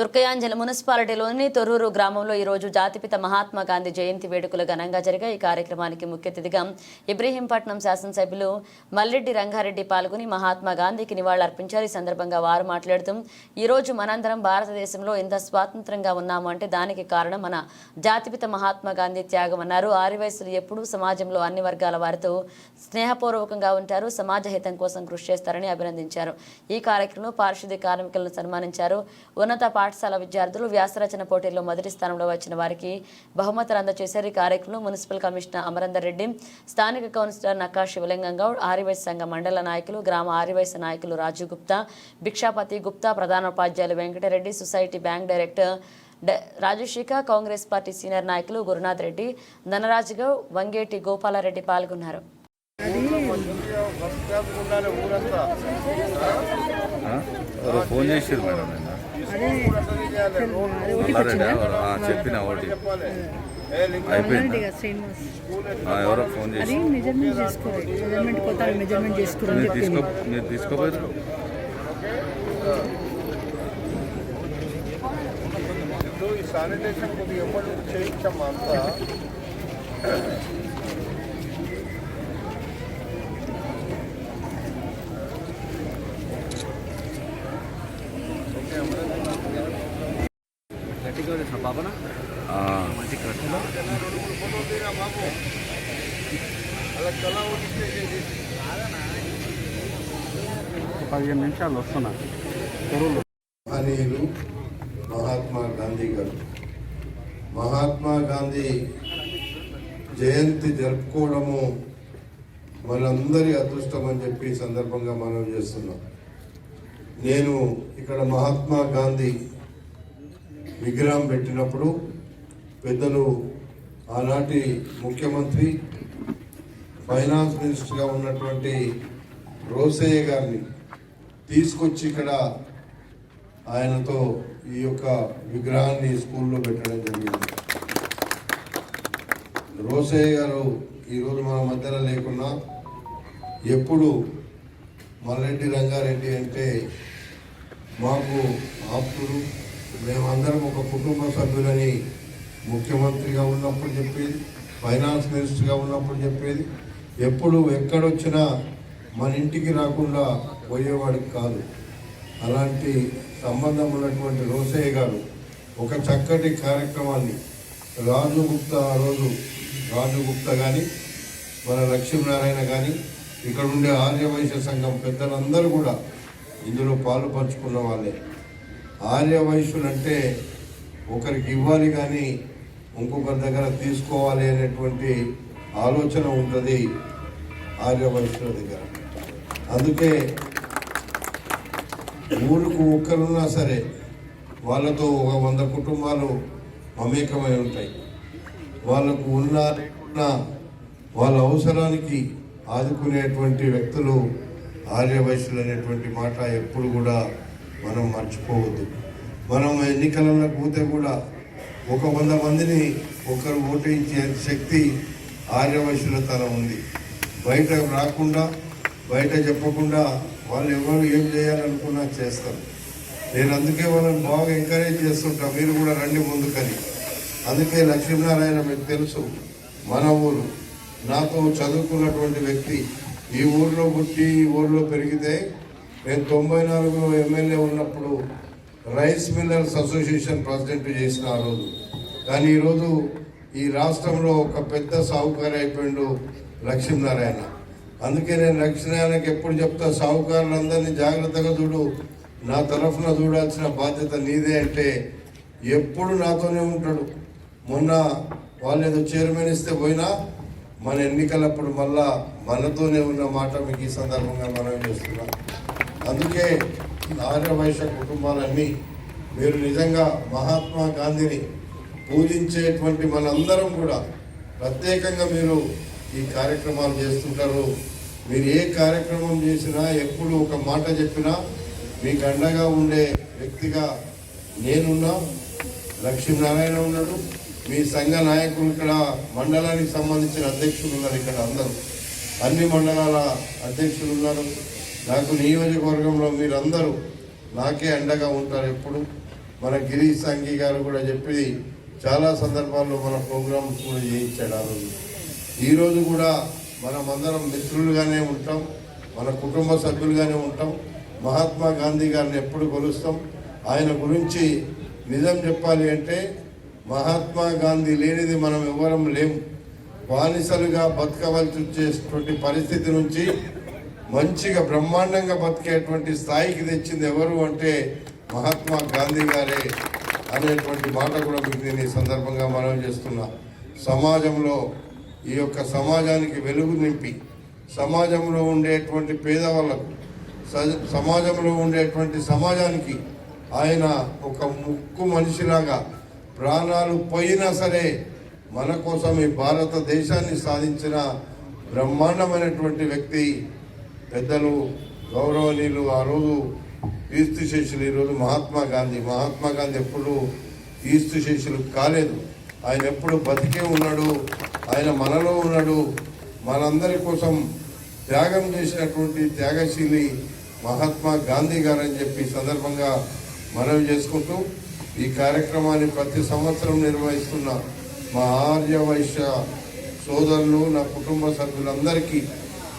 తుర్కయాంజల మున్సిపాలిటీలోని తొర్రూరు గ్రామంలో ఈరోజు జాతిపిత మహాత్మా గాంధీ జయంతి వేడుకలు ఘనంగా జరిగాయి. ఈ కార్యక్రమానికి ముఖ్య అతిథిగా ఇబ్రహీంపట్నం శాసనసభ్యులు మల్రెడ్డి రంగారెడ్డి పాల్గొని మహాత్మా గాంధీకి నివాళులర్పించారు. ఈ సందర్భంగా వారు మాట్లాడుతూ ఈ రోజు మనందరం భారతదేశంలో ఎంత స్వాతంత్రంగా ఉన్నాము అంటే దానికి కారణం మన జాతిపిత మహాత్మా గాంధీ త్యాగం అన్నారు. ఆరివయసులు ఎప్పుడూ సమాజంలో అన్ని వర్గాల వారితో స్నేహపూర్వకంగా ఉంటారు. సమాజ హితం కోసం కృషి చేస్తారని అభినందించారు. ఈ కార్యక్రమంలో పారిశుద్ధ్య కార్మికులను సన్మానించారు. ఉన్నత పాఠ పాఠశాల విద్యార్థులు వ్యాసరచన పోటీల్లో మొదటి స్థానంలో వచ్చిన వారికి బహుమతులు అందజేశారు. ఈ కార్యక్రమంలో మున్సిపల్ కమిషనర్ అమరేందర్ రెడ్డి స్థానిక కౌన్సిలర్ నక్కా శివలింగం గౌడ్ ఆర్యవైశ్య సంఘ మండల నాయకులు గ్రామ ఆర్యవైశ్య నాయకులు రాజు గుప్తా భిక్షాపతి గుప్తా ప్రధాన ఉపాధ్యాయులు వెంకటరెడ్డి సొసైటీ బ్యాంక్ డైరెక్టర్ రాజశేఖ రాజశేఖర్ కాంగ్రెస్ పార్టీ సీనియర్ నాయకులు గురునాథ్ రెడ్డి ధనరాజ్ గౌడ్ వంగేటి గోపాలారెడ్డి పాల్గొన్నారు. ఫోన్ చేసారు మేడం చెప్పిన ఒకటి అయిపోయింది. ఎవరో ఫోన్ చేసి మెజర్మెంట్ చేసుకోవాలి. మెజర్మెంట్ కొత్త మెజర్మెంట్ చేసుకోవడం మీరు తీసుకో మీరు తీసుకోపోయారు ఇప్పుడు ఈ శానిటేషన్ కొద్దిగా ఎప్పటి నుంచి చేయించామా అంతా. ఆ, అలా కళ ఉంటే చేసి పదిహేను నిమిషాలు వస్తున్నా. మహనీయులు మహాత్మా గాంధీ గారు. మహాత్మా గాంధీ జయంతి జరుపుకోవడము మనందరి అదృష్టం అని చెప్పి ఈ సందర్భంగా మనం చేస్తున్నాం. నేను ఇక్కడ మహాత్మా గాంధీ విగ్రహం పెట్టినప్పుడు పెద్దలు ఆనాటి ముఖ్యమంత్రి ఫైనాన్స్ మినిస్టర్గా ఉన్నటువంటి రోసయ్య గారిని తీసుకొచ్చి ఇక్కడ ఆయనతో ఈ యొక్క విగ్రహాన్ని స్కూల్లో పెట్టడం జరిగింది. రోసయ్య గారు ఈరోజు మన మధ్యలో లేకున్నా ఎప్పుడు మల్లెడ్డి రంగారెడ్డి అంటే మాకు ఆప్తుడు మేమందరం ఒక కుటుంబ సభ్యులని ముఖ్యమంత్రిగా ఉన్నప్పుడు చెప్పేది ఫైనాన్స్ మినిస్టర్గా ఉన్నప్పుడు చెప్పేది. ఎప్పుడు ఎక్కడొచ్చినా మన ఇంటికి రాకుండా పోయేవాడికి కాదు. అలాంటి సంబంధం ఉన్నటువంటి రోసయ్య గారు ఒక చక్కటి కార్యక్రమాన్ని రాజు గుప్తా ఆ రోజు రాజు గుప్తా కానీ మన లక్ష్మీనారాయణ కానీ ఇక్కడ ఉండే ఆర్యవైశ్య సంఘం పెద్దలందరూ కూడా ఇందులో పాలు పంచుకున్న వాళ్ళే. ఆర్యవైశ్యులు అంటే ఒకరికి ఇవ్వాలి కానీ ఇంకొకరి దగ్గర తీసుకోవాలి అనేటువంటి ఆలోచన ఉంటుంది ఆర్యవైశ్యుల దగ్గర. అందుకే ఊరుకు ఒక్కరున్నా సరే వాళ్ళతో ఒక వంద కుటుంబాలు మమేకమై ఉంటాయి. వాళ్ళకు ఉన్న లేకున్నా వాళ్ళ అవసరానికి ఆదుకునేటువంటి వ్యక్తులు ఆర్యవైశ్యులు అనేటువంటి మాట ఎప్పుడు కూడా మనం మర్చిపోవద్దు. మనం ఎన్నికలలో పోతే కూడా ఒక వంద మందిని ఒకరు ఓటించే శక్తి ఆర్యవైశ్యుల తన ఉంది. బయట రాకుండా బయట చెప్పకుండా వాళ్ళు ఎవరు ఏం చేయాలనుకున్నా చేస్తారు. నేను అందుకే వాళ్ళని బాగా ఎంకరేజ్ చేస్తుంటా. మీరు కూడా రండి ముందుకని. అందుకే లక్ష్మీనారాయణ మీకు తెలుసు మన ఊరు. నాతో చదువుకున్నటువంటి వ్యక్తి ఈ ఊర్లో పుట్టి ఈ ఊర్లో పెరిగితే నేను తొంభై నాలుగులో ఎమ్మెల్యే ఉన్నప్పుడు రైస్ మిల్లర్స్ అసోసియేషన్ ప్రెసిడెంట్ చేసిన ఆ రోజు. కానీ ఈరోజు ఈ రాష్ట్రంలో ఒక పెద్ద సాహుకారి అయిపోయిండు లక్ష్మీనారాయణ. అందుకే నేను లక్ష్మీనారాయణకి ఎప్పుడు చెప్తా సాహుకారులందరినీ జాగ్రత్తగా చూడు. నా తరఫున చూడాల్సిన బాధ్యత నీదే అంటే ఎప్పుడు నాతోనే ఉంటాడు. మొన్న వాళ్ళు ఏదో చైర్మన్ ఇస్తే పోయినా మన ఎన్నికలప్పుడు మళ్ళా మనతోనే ఉన్న మాట మీకు ఈ సందర్భంగా మనం చేస్తున్నాం. అందుకే ఆర్యవైశ్య కుటుంబాలన్నీ మీరు నిజంగా మహాత్మా గాంధీని పూజించేటువంటి మనందరం కూడా ప్రత్యేకంగా మీరు ఈ కార్యక్రమాలు చేస్తుంటారు. మీరు ఏ కార్యక్రమం చేసినా ఎప్పుడు ఒక మాట చెప్పినా మీకు అండగా ఉండే వ్యక్తిగా నేనున్నా లక్ష్మీనారాయణ ఉన్నాడు మీ సంఘ నాయకులు ఇక్కడ మండలానికి సంబంధించిన అధ్యక్షులు ఉన్నారు ఇక్కడ అందరూ. అన్ని మండలాల అధ్యక్షులు ఉన్నారు. నాకు నియోజకవర్గంలో మీరందరూ నాకే అండగా ఉంటారు ఎప్పుడు. మన గిరీష్ సంఘీ గారు కూడా చెప్పి చాలా సందర్భాల్లో మన ప్రోగ్రామ్స్ కూడా చేయించాడు ఆ రోజు. ఈరోజు కూడా మనమందరం మిత్రులుగానే ఉంటాం మన కుటుంబ సభ్యులుగానే ఉంటాం. మహాత్మా గాంధీ గారిని ఎప్పుడు కొలుస్తాం. ఆయన గురించి నిజం చెప్పాలి అంటే మహాత్మా గాంధీ లేనిది మనం ఎవరం లేము బానిసలుగా బతకవలసి వచ్చేటువంటి పరిస్థితి నుంచి మంచిగా బ్రహ్మాండంగా బతికేటువంటి స్థాయికి తెచ్చింది ఎవరు అంటే మహాత్మా గాంధీ గారే అనేటువంటి మాట కూడా మీకు నేను ఈ సందర్భంగా మనం చేస్తున్నా. సమాజంలో ఈ యొక్క సమాజానికి వెలుగు నింపి సమాజంలో ఉండేటువంటి పేదవాళ్ళకు స- సమాజంలో ఉండేటువంటి సమాజానికి ఆయన ఒక ముక్కు మనిషిలాగా ప్రాణాలు పోయినా సరే మన కోసం ఈ భారతదేశాన్ని సాధించిన బ్రహ్మాండమైనటువంటి వ్యక్తి పెద్దలు గౌరవనీయులు ఆ రోజు ఈస్తు శేషులు ఈరోజు మహాత్మా గాంధీ. మహాత్మా గాంధీ ఎప్పుడు ఈస్తు శేషులు కాలేదు. ఆయన ఎప్పుడు బతికే ఉన్నాడు ఆయన మనలో ఉన్నాడు. మనందరి కోసం త్యాగం చేసినటువంటి త్యాగశీలి మహాత్మా గాంధీ గారు అని చెప్పి సందర్భంగా మనవి చేసుకుంటూ ఈ కార్యక్రమాన్ని ప్రతి సంవత్సరం నిర్వహిస్తున్న మా ఆర్య వైశ్య సోదరులు నా కుటుంబ సభ్యులందరికీ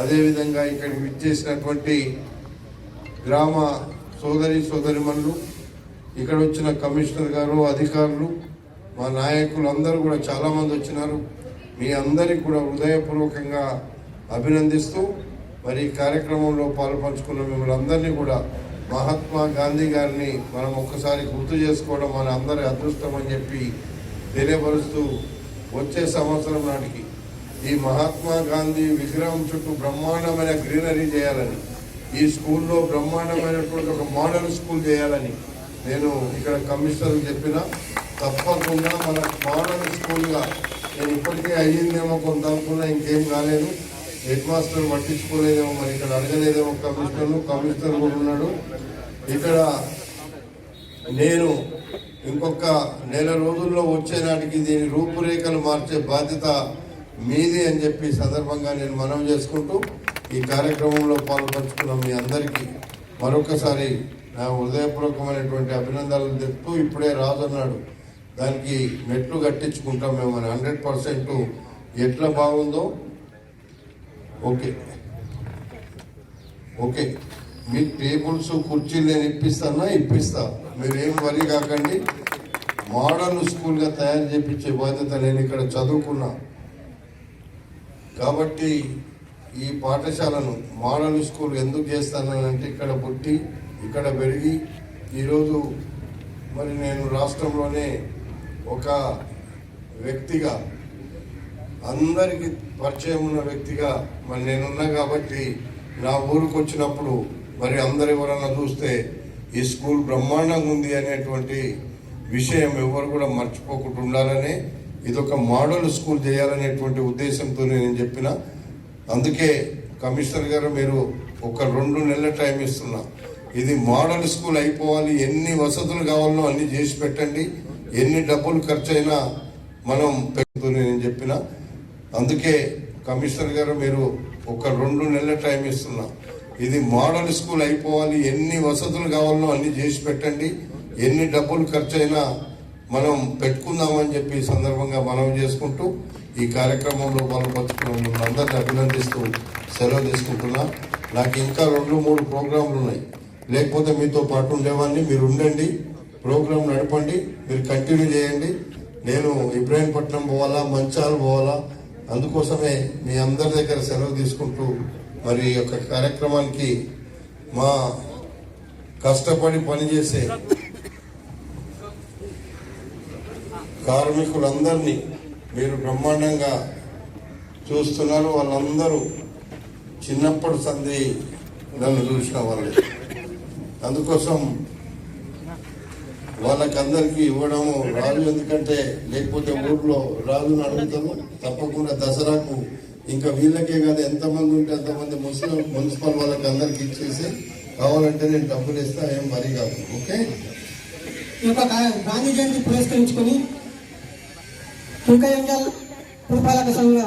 అదేవిధంగా ఇక్కడికి విచ్చేసినటువంటి గ్రామ సోదరి సోదరిమణులు ఇక్కడ వచ్చిన కమిషనర్ గారు అధికారులు మా నాయకులు అందరూ కూడా చాలామంది వచ్చినారు. మీ అందరికీ కూడా హృదయపూర్వకంగా అభినందిస్తూ మరి ఈ కార్యక్రమంలో పాల్పంచుకున్న మిమ్మల్ని అందరినీ కూడా మహాత్మా గాంధీ గారిని మనం ఒక్కసారి గుర్తు చేసుకోవడం మన అందరి అదృష్టం అని చెప్పి తెలియపరుస్తూ వచ్చే సంవత్సరం నాటికి ఈ మహాత్మా గాంధీ విగ్రహం చుట్టూ బ్రహ్మాండమైన గ్రీనరీ చేయాలని ఈ స్కూల్లో బ్రహ్మాండమైనటువంటి ఒక మోడల్ స్కూల్ చేయాలని నేను ఇక్కడ కమిషనర్ చెప్పిన. తప్పకుండా మన మోడల్ స్కూల్గా నేను ఇప్పటికే అయ్యిందేమో కొంత అనుకున్నా ఇంకేం కాలేదు. హెడ్ మాస్టర్ పట్టించుకోలేదేమో మరి ఇక్కడ అడగలేదేమో కమిషనర్ కమిషనర్ కూడా ఉన్నాడు. ఇక్కడ నేను ఇంకొక నెల రోజుల్లో వచ్చే నాటికి దీని రూపురేఖలు మార్చే బాధ్యత మీది అని చెప్పి సందర్భంగా నేను మనం చేసుకుంటూ ఈ కార్యక్రమంలో పాల్పంచుకున్న మీ అందరికీ మరొకసారి నా హృదయపూర్వకమైనటువంటి అభినందనలు చెప్తూ ఇప్పుడే రాజు అన్నాడు దానికి మెట్లు కట్టించుకుంటాం మేము హండ్రెడ్ పర్సెంట్ ఎట్లా బాగుందో ఓకే. ఓకే. మీ టేబుల్స్ కుర్చీలు నేను ఇప్పిస్తానా? ఇప్పిస్తా. మీరేం వరి కాకండి. మోడల్ స్కూల్గా తయారు చేపించే బాధ్యత నేను ఇక్కడ చదువుకున్నా. కాబట్టి ఈ పాఠశాలను మోడల్ స్కూల్ ఎందుకు చేస్తానంటే ఇక్కడ పుట్టి ఇక్కడ పెరిగి ఈరోజు మరి నేను రాష్ట్రంలోనే ఒక వ్యక్తిగా అందరికీ పరిచయం ఉన్న వ్యక్తిగా మరి నేనున్నా కాబట్టి నా ఊరికి వచ్చినప్పుడు మరి అందరు ఎవరన్నా చూస్తే ఈ స్కూల్ బ్రహ్మాండంగా ఉంది అనేటువంటి విషయం ఎవరు కూడా మర్చిపోకుండా ఉండాలని ఇది ఒక మోడల్ స్కూల్ చేయాలనేటువంటి ఉద్దేశంతో నేను చెప్పిన. అందుకే కమిషనర్ గారు మీరు ఒక రెండు నెలల టైం ఇస్తున్నా. ఇది మోడల్ స్కూల్ అయిపోవాలి. ఎన్ని వసతులు కావాలో అన్ని చేసి పెట్టండి. ఎన్ని డబ్బులు ఖర్చు అయినా మనం పెడుతూ నేను చెప్పిన. అందుకే కమిషనర్ గారు మీరు ఒక రెండు నెలల టైం ఇస్తున్నా. ఇది మోడల్ స్కూల్ అయిపోవాలి. ఎన్ని వసతులు కావాలో అన్ని చేసి పెట్టండి. ఎన్ని డబ్బులు ఖర్చు అయినా మనం పెట్టుకుందామని చెప్పి సందర్భంగా మనం చేసుకుంటూ ఈ కార్యక్రమంలో పాల్పంచుకున్న మిమ్మల్ని అందరినీ అభినందిస్తూ సెలవు తీసుకుంటున్నా. నాకు ఇంకా రెండు మూడు ప్రోగ్రాంలు ఉన్నాయి. లేకపోతే మీతో పాటు ఉండేవాడిని. మీరు ఉండండి. ప్రోగ్రాం నడపండి. మీరు కంటిన్యూ చేయండి. నేను ఇబ్రాహీంపట్నం పోవాలా మంచాలు పోవాలా? అందుకోసమే మీ అందరి దగ్గర సెలవు తీసుకుంటూ మరి ఈ యొక్క కార్యక్రమానికి మా కష్టపడి పనిచేసే కార్మికులందరినీ మీరు బ్రహ్మాండంగా చూస్తున్నారు. వాళ్ళందరూ చిన్నప్పటి సంధి నన్ను చూసిన వాళ్ళు. అందుకోసం వాళ్ళకందరికీ ఇవ్వడము రాజు ఎందుకంటే లేకపోతే ఊర్లో రాజుని అడుగుతాము. తప్పకుండా దసరాకు ఇంకా వీళ్ళకే కాదు ఎంతమంది ఉంటే అంతమంది ముస్లిం మున్సిపల్ వాళ్ళకి అందరికి ఇచ్చేసి కావాలంటే నేను డబ్బులు ఇస్తా ఏం మరీ కాదు. ఓకే? ఈ యొక్క గాంధీ జయంతి పురస్కరించుకొని తుర్కయంజల్ పురపాలక సంఘ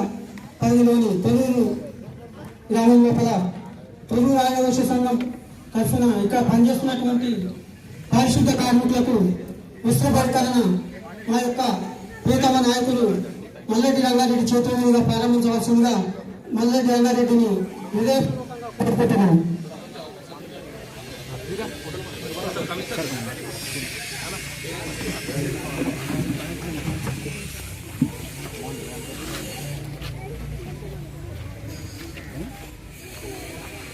పరిధిలోని తొలూరు గ్రామం లోపల తొలూరు రాజవంశ సంఘం తరఫున ఇక్కడ పనిచేస్తున్నటువంటి పారిశుద్ధ కార్మికులకు విశ్వపరికరణ మా యొక్క ప్రియతమ నాయకులు మల్లెడ్డి రంగారెడ్డి చేతుల మీదుగా ప్రారంభించవలసిందిగా మల్లెడ్డి రంగారెడ్డిని హృదయ పెట్టుకుంటున్నాను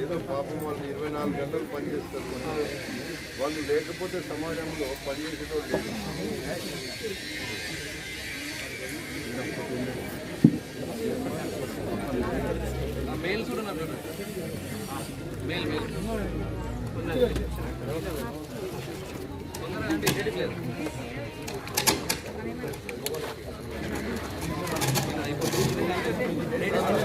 ఏదో పాపం వాళ్ళు ఇరవై నాలుగు గంటలు పనిచేస్తారు వాళ్ళు లేకపోతే సమాజంలో పనిచేసేటోళ్ళు మెయిల్ చూడండి మెయిల్ మెయిల్ అయిపోతుంది.